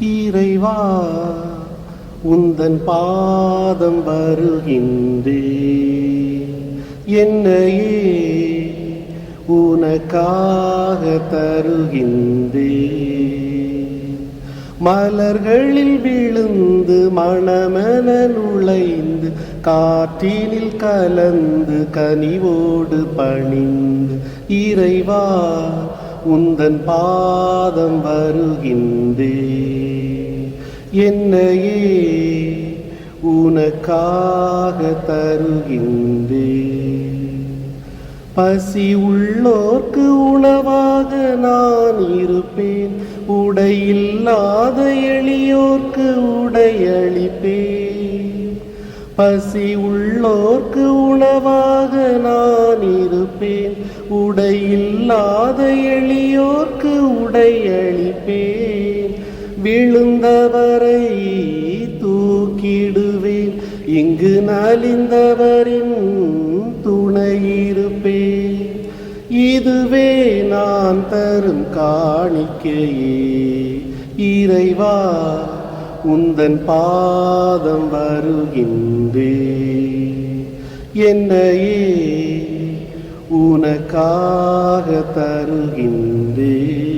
இறைவா உந்தன் பாதம் வருகின்றே. என்னையே உனக்காக தருகின்றே. மலர்களில் விழுந்து மணமன நுழைந்து காற்றினில் கலந்து கனிவோடு பணிந்து இறைவா உந்தன் பாதம் வருகின்றே. என்னையே உனக்காக தருகின்றே பசி உள்ளோர்க்கு உணவாக நான் இருப்பேன். உடையில்லாத எளியோர்க்கு உடையளிப்பேன் பசி உள்ளோர்க்கு உணவாக நான் இருப்பேன். உடையில்லாத எளியோர்க்கு உடையளிப்பேன் விழுந்தவரை தூக்கிடுவேன். இங்கு நலிந்தவரின் துணையிருப்பேன். இதுவே நான் தரும் காணிக்கையே. இறைவா உந்தன் பாதம் வருகின்றே என்னையே உனக்காக தருகின்றே